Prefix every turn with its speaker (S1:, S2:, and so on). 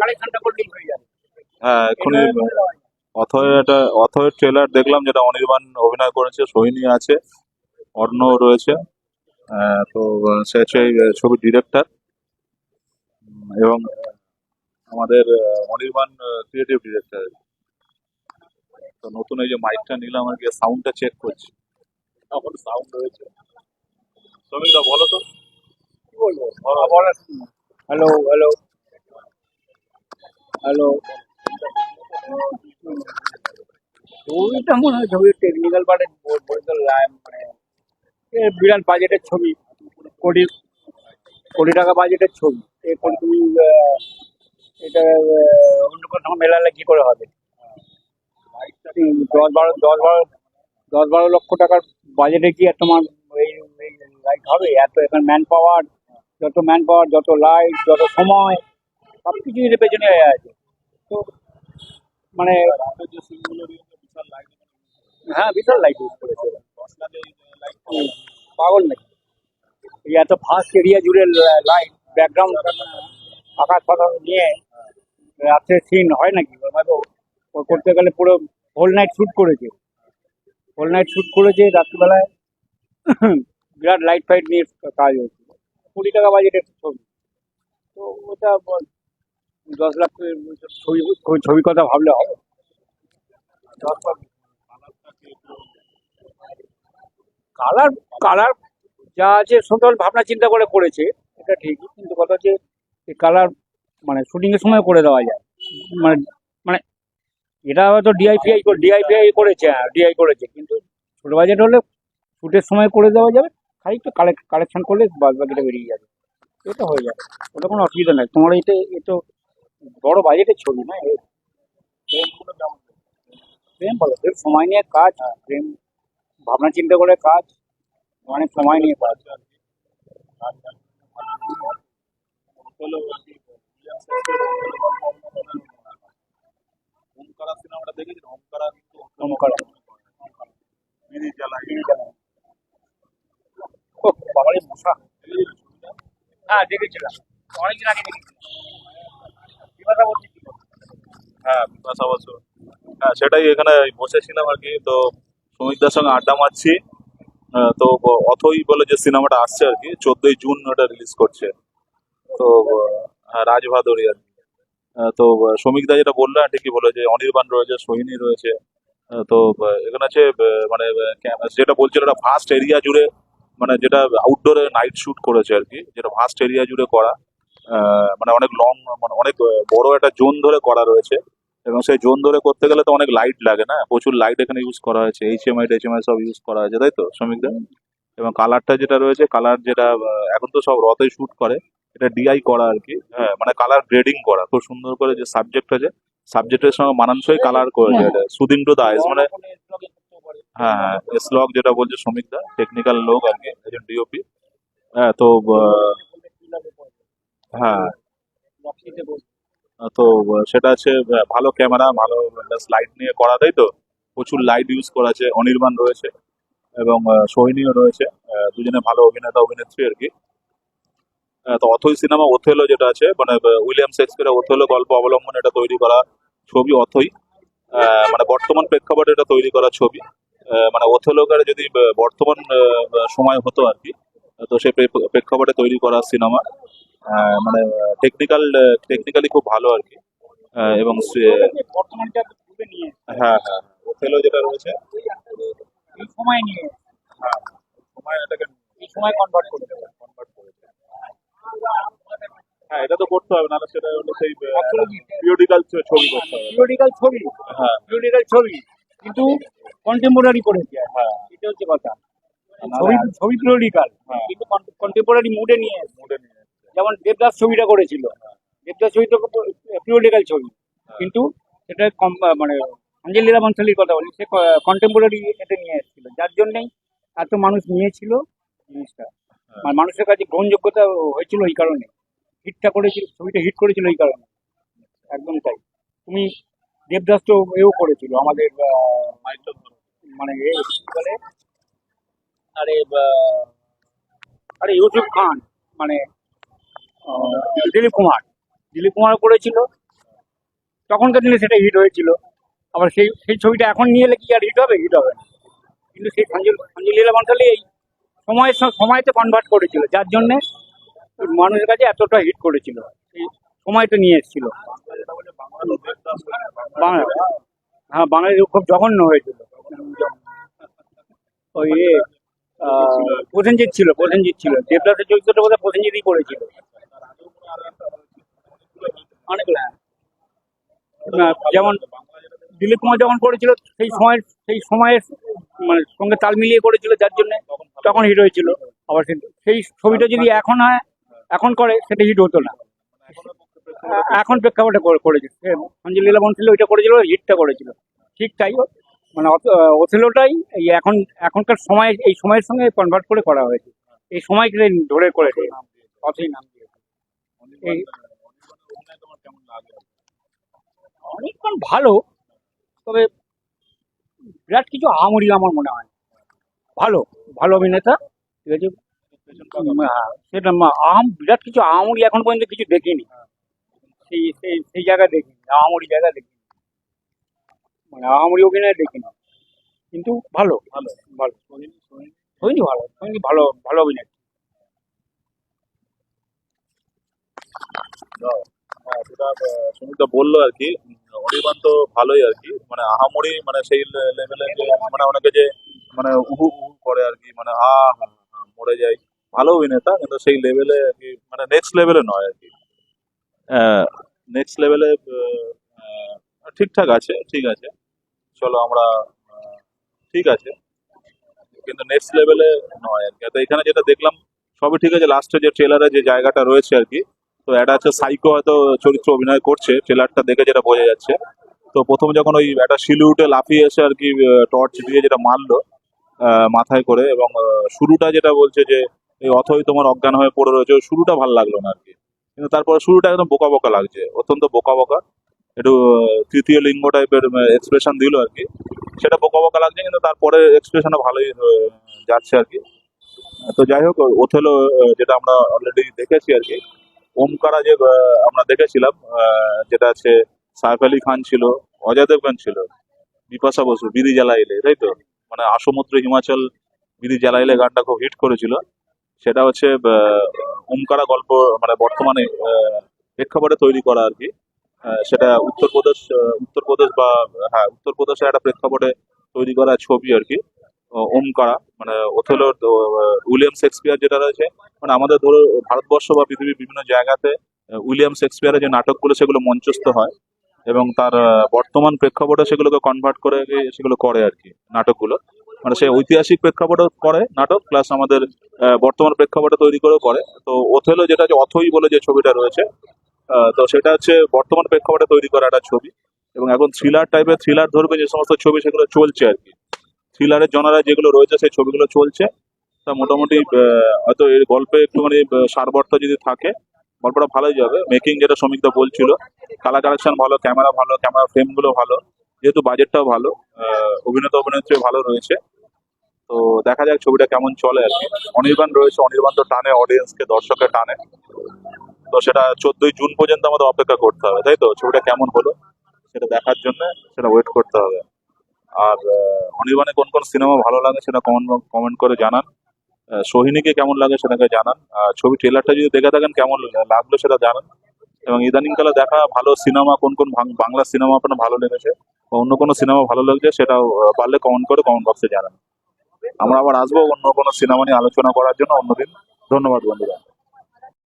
S1: কালেকশনটা করলেই হয়ে যাবে।
S2: হ্যাঁ এক্ষুনি অথয়ের একটা অথয়ের ট্রেলার দেখলাম যেটা অনির্বাণ অভিনয় করেছে সোহিনী আছে অর্ণ রয়েছে তো সে হচ্ছে ছবির ডিরেক্টর এবং আমাদের অনির্বাণ ক্রিয়েটিভ ডিরেক্টর তো নতুন এই যে মাইকটা নিলাম আর কি সাউন্ডটা চেক করছি। এখন সাউন্ড রয়েছে। শ্রমিকরা বলো তো।
S1: কি বলব? হ্যালো হ্যালো হ্যালো ছবিটা মনে হয় ছবির টেকনিক্যাল পার্টে বলতে মানে বিরাট বাজেটের ছবি কোটি কোটি টাকা বাজেটের ছবি এ কোটি তুমি এটা অন্য কোথাও মেলালে কি করে হবে? দশ বারো দশ বারো দশ বারো লক্ষ টাকার বাজেটে কি আর তোমার এই লাইট হবে? এত এখানে ম্যান পাওয়ার যত ম্যান পাওয়ার যত লাইট যত সময় সব কিছু এর পেছনে আছে। তো মানে হ্যাঁ বিশাল লাইট ইউজ করেছে। পাগল নাকি? এই এত ফাস্ট এরিয়া জুড়ে লাইট ব্যাকগ্রাউন্ড আকাশ ফাঁকা নিয়ে রাত্রে সিন হয় নাকি? করতে গেলে পুরো হোল নাইট শ্যুট করেছে। হোল নাইট শ্যুট করেছে, রাত্রিবেলায় বিরাট লাইট ফাইট নিয়ে কাজ হয়েছে কুড়ি টাকা বাজেটের ছবি। তো, ওটা দশ লাখ ছবি ছবি কথা ভাবলে হবে। কালার কালার যা আছে সুন্দর ভাবনা চিন্তা করে করেছে, এটা ঠিকই কিন্তু কথা হচ্ছে কালার মানে শুটিং এর সময় করে দেওয়া যায়। মানে মানে এটা হয়তো ডিআইপিআই ডিআইপিআই করেছে হ্যাঁ ডিআই করেছে। কিন্তু ছোট বাজেট হলে শুটের সময় করে দেওয়া যাবে খানিকটা কালেক্ট কালেকশন করলে বাদ বাকিটা বেরিয়ে যাবে। এটা হয়ে যাবে। ওটা কোনো অসুবিধা নাই। তোমার এটা এ তো বড় বাজেটের ছবি না এ প্রেম বলো প্রেম সময় নিয়ে কাজ প্রেম ভাবনা চিন্তা করে কাজ অনেক সময় নিয়ে কাজ
S2: ওমকারা সিনেমাটা দেখেছেন ওমকারা কিন্তু
S1: ওমকারা।
S2: বিড়ি জ্বালায়
S1: ও বাবারে মশা হ্যাঁ দেখেছিলাম অনেকদিন আগে দেখেছিলাম কি কথা বলছিস
S2: হ্যাঁ হ্যাঁ সেটাই এখানে বসেছিলাম আর কি। তো সুমিতদার সঙ্গে আড্ডা মারছি। তো অথই বলে যে সিনেমাটা আসছে আর কি চোদ্দই জুন ওটা রিলিজ করছে। তো হ্যাঁ, রাজভাদুরী আর কি। তো শ্রমিকদা যেটা বলল হ্যাঁ, ঠিকই বলে যে অনির্বাণ রয়েছে সোহিনী রয়েছে। তো এখানে আছে মানে যেটা বলছিল ওটা ফার্স্ট এরিয়া জুড়ে মানে যেটা আউটডোরে নাইট শুট করেছে আর কি যেটা ফার্স্ট এরিয়া জুড়ে করা। মানে অনেক লং মানে অনেক বড় একটা জোন ধরে করা রয়েছে। এবং সেই জোন ধরে করতে গেলে তো অনেক লাইট লাগে না? প্রচুর লাইট এখানে ইউজ করা হয়েছে। এইচএমআই টেচএমআই সব ইউজ করা হয়েছে তাই তো শ্রমিকদের? এবং কালারটা যেটা রয়েছে কালার যেটা এখন তো সব রথে শুট করে এটা ডিআই করা আর কি। হ্যাঁ মানে কালার গ্রেডিং করা। খুব সুন্দর করে যে সাবজেক্ট আছে সাবজেক্টের সঙ্গে মানানসই কালার করে এটা। সুদিন টু দা মানে হ্যাঁ হ্যাঁ স্লগ যেটা বলছে শ্রমিকদা টেকনিক্যাল লোক আর কি একজন ডিওপি হ্যাঁ তো হ্যাঁ। তো সেটা আছে ভালো ক্যামেরা ভালো লাইট নিয়ে করা তাই তো প্রচুর লাইট ইউজ করা আছে অনির্বাণ রয়েছে এবং সোহিনীও রয়েছে দুজনে ভালো অভিনেতা, অভিনেত্রী আর কি। তো অথই সিনেমা ওথেলো যেটা আছে মানে উইলিয়াম শেক্সপিয়ারের ওথেলো গল্প অবলম্বনে এটা তৈরি করা ছবি, অথই। মানে বর্তমান প্রেক্ষাপটে এটা তৈরি করা ছবি। মানে ওথেলোকার যদি বর্তমান সময় হতো আর কি তো সেই প্রেক্ষাপটে তৈরি করা সিনেমা মানে টেকনিক্যাল টেকনিক্যালি খুব ভালো আর কি। আহ, এবং হ্যাঁ হ্যাঁ। ওথেলো যেটা রয়েছে।
S1: সময় নিয়ে।
S2: হ্যাঁ সময় এটাকে
S1: সময় কনভার্ট করতে হবে
S2: convert করেছে। হ্যাঁ এটা তো করতে হবে নাহলে সেটা হলো সেই পিরিয়ডিক্যাল ছবি করতে হবে।
S1: পিরিয়ডিক্যাল ছবি।
S2: হ্যাঁ।
S1: পিরিয়ডিক্যাল ছবি। কিন্তু কন্টেম্পোরারি করেছে
S2: হ্যাঁ।
S1: এটা হচ্ছে কথা। ছবি ছবি পিরিয়ডিক্যাল
S2: হ্যাঁ।
S1: কিন্তু কন্টেম্পোরারি মুডে নিয়ে।
S2: মুডে নিয়ে
S1: যেমন দেবদাস ছবিটা করেছিল। দেবদাস ছবি তো পিরিয়ডিক্যাল ছবি। কিন্তু সেটা কম- মানে অঞ্জলিরা বনশালীর কথা বলি সে কন্টেম্পোরারি এতে নিয়ে এসেছিল। যার জন্যেই এত মানুষ নিয়েছিল জিনিসটা। মানে মানুষের কাছে গ্রহণযোগ্যতা হয়েছিল এই কারণে। হিটটা করেছিল ছবিটা হিট করেছিল এই কারণে। একদম তাই। তুমি দেবদাস তো এও করেছিল আমাদের মানে বলে আরে আরে ইউসুফ খান মানে দিলীপ কুমার। দিলীপ কুমার করেছিল। তখনকার দিনে সেটা হিট হয়েছিল। আবার সেই সেই ছবিটা এখন নিয়ে এলে কি আর হিট হবে? হিট হবে কিন্তু সেই সঞ্জয় সঞ্জয় লীলা এই সময়ের সময়তে কনভার্ট করেছিল। যার জন্যে মানুষের কাছে এতটা হিট করেছিল। এই সময়টা নিয়ে এসেছিল। বাংলা হ্যাঁ বাঙালি খুব জঘন্য হয়েছিল। ওই প্রসেনজিৎ ছিল প্রসেনজিৎ ছিল। দেবদাসের চরিত্রটা বোধহয় প্রসেনজিৎই করেছিল। যেমন দিলীপ কুমার যখন করেছিল সেই সময়ের সেই সময়ের মানে সঙ্গে তাল মিলিয়ে করেছিল যার জন্য, তখন হিট হয়েছিল। আবার সেই- সেই ছবিটা যদি এখন হয়, এখন করে, সেটা হিট হতো না। এখন প্রেক্ষাপটে করে- করেছে। সে সঞ্জয় লীলা বনশালী ওইটা করেছিল হিটটা করেছিল। ঠিক তাই। মানে ওথেলোটাই এই এখন, এখনকার সময়, এই সময়ের সঙ্গে কনভার্ট করে করা হয়েছে। এই সময়কে ধরে করেছে। অথই নাম দিয়েছে। এই অনেকক্ষণ ভালো তবে বিরাট কিছু আমরি আমার মনে হয় ভালো ভালো অভিনেতা ঠিক আছে? হ্যাঁ, সেটা আম বিরাট কিছু আমরি এখন পর্যন্ত কিছু দেখিনি। সেই সেই সেই জায়গায় দেখিনি আমরি জায়গা দেখিনি। মানে আমরি অভিনয় দেখিনি। কিন্তু ভালো ভালো ভালো। হয়নি ভালো হয়নি ভালো ভালো অভিনয়।
S2: যেটা সুমিতা বলল আর কি অনির্বাণ তো ভালোই আর কি মানে আহামরি মানে সেই লেভেলে যে মানে অনেকে যে মানে উহু উহু করে আর কি মানে আ মরে যায়। ভালো অভিনেতা কিন্তু সেই লেভেলে আর কি মানে নেক্সট লেভেলে নয় আর কি। নেক্সট লেভেলে ঠিকঠাক আছে ঠিক আছে। চলো আমরা ঠিক আছে। কিন্তু নেক্সট লেভেলে নয় আর কি। এখানে যেটা দেখলাম সবই ঠিক আছে লাস্টে যে ট্রেলারে যে জায়গাটা রয়েছে আর কি তো এটা হচ্ছে সাইকো হয়তো চরিত্র অভিনয় করছে ট্রেলারটা দেখে যেটা বোঝা যাচ্ছে। তো প্রথম যখন ওই একটা শিলিউটে লাফিয়ে এসে আর কি টর্চ দিয়ে যেটা মারলো মাথায় করে এবং শুরুটা যেটা বলছে যে, এই অথই তোমার অজ্ঞান হয়ে পড়ে রয়েছে ওই শুরুটা ভালো লাগল না আর কি। কিন্তু তারপরে শুরুটা একদম বোকা বোকা লাগছে, অত্যন্ত বোকা বোকা। একটু তৃতীয় লিঙ্গ টাইপের এক্সপ্রেশন দিল আর কি। সেটা বোকা বোকা লাগছে কিন্তু তারপরে এক্সপ্রেশনটা ভালোই যাচ্ছে আর কি। তো যাই হোক ওথেলো যেটা আমরা অলরেডি দেখেছি আর কি ওমকারা যে আমরা দেখেছিলাম যেটা আছে সাইফ আলী খান ছিল, অজয় দেবগান ছিল, বিপাশা বসু, বিধি জ্বালাইলে, তাই তো? মানে আসমুদ্র হিমাচল, বিধি জ্বালাইলে গানটা খুব হিট করেছিল। সেটা হচ্ছে ওমকারা গল্প মানে বর্তমানে প্রেক্ষাপটে তৈরি করা আর কি। সেটা উত্তরপ্রদেশ উত্তরপ্রদেশ বা হ্যাঁ উত্তরপ্রদেশে একটা প্রেক্ষাপটে তৈরি করা ছবি আর কি। ও- ওমকারা মানে ওথেলোর উইলিয়াম শেক্সপিয়ার যেটা রয়েছে মানে আমাদের ধরো ভারতবর্ষ বা পৃথিবীর বিভিন্ন জায়গাতে উইলিয়াম শেক্সপিয়ারের যে নাটকগুলো, সেগুলো মঞ্চস্থ হয় এবং তার বর্তমান প্রেক্ষাপটে সেগুলোকে কনভার্ট করে সেগুলো করে আর কি, নাটকগুলো। মানে সে ঐতিহাসিক প্রেক্ষাপটে করে নাটক প্লাস আমাদের বর্তমান প্রেক্ষাপটে তৈরি করেও করে। তো ওথেলো যেটা যে অথই বলে যে ছবিটা রয়েছে তো সেটা হচ্ছে বর্তমান প্রেক্ষাপটে তৈরি করা একটা ছবি। এবং এখন থ্রিলার টাইপের থ্রিলার ধরবে যে সমস্ত ছবি সেগুলো চলছে আর কি। থ্রিলারের জনারা যেগুলো রয়েছে, সেই ছবিগুলো চলছে। তা মোটামুটি হয়তো এর গল্পে একটুখানি সারবর্ত যদি থাকে, গল্পটা ভালোই যাবে। মেকিং যেটা শ্রমিকদা বলছিল কালার কালেকশন ভালো ক্যামেরা ভালো ক্যামেরা ফ্রেমগুলো ভালো, যেহেতু বাজেটটাও ভালো অভিনেতা অভিনেত্রী ভালো রয়েছে। তো দেখা যাক ছবিটা কেমন চলে আর কি। অনির্বাণ রয়েছে, অনির্বাণ তো টানে অডিয়েন্সকে দর্শকের টানে। তো সেটা চোদ্দই জুন পর্যন্ত আমাদের অপেক্ষা করতে হবে, তাই তো? ছবিটা কেমন হলো, সেটা দেখার জন্য সেটা ওয়েট করতে হবে। আর অনির্বাণে কোন কোন সিনেমা ভালো লাগে সেটা কমেন্ট কমেন্ট করে জানান। সোহিনীকে কেমন লাগে সেটাকে জানান। আর ছবি ট্রেলারটা যদি দেখে থাকেন কেমন লাগল সেটা জানান। এবং ইদানিংকালে দেখা ভালো সিনেমা কোন কোন বাংলা সিনেমা আপনার ভালো লেগেছে বা অন্য কোনো সিনেমা ভালো লাগছে আহ, পারলে কমেন্ট করে কমেন্ট বক্সে জানান। আমরা আবার আসব অন্য কোনো সিনেমা নিয়ে আলোচনা করার জন্য অন্যদিন। ধন্যবাদ বন্ধুরা।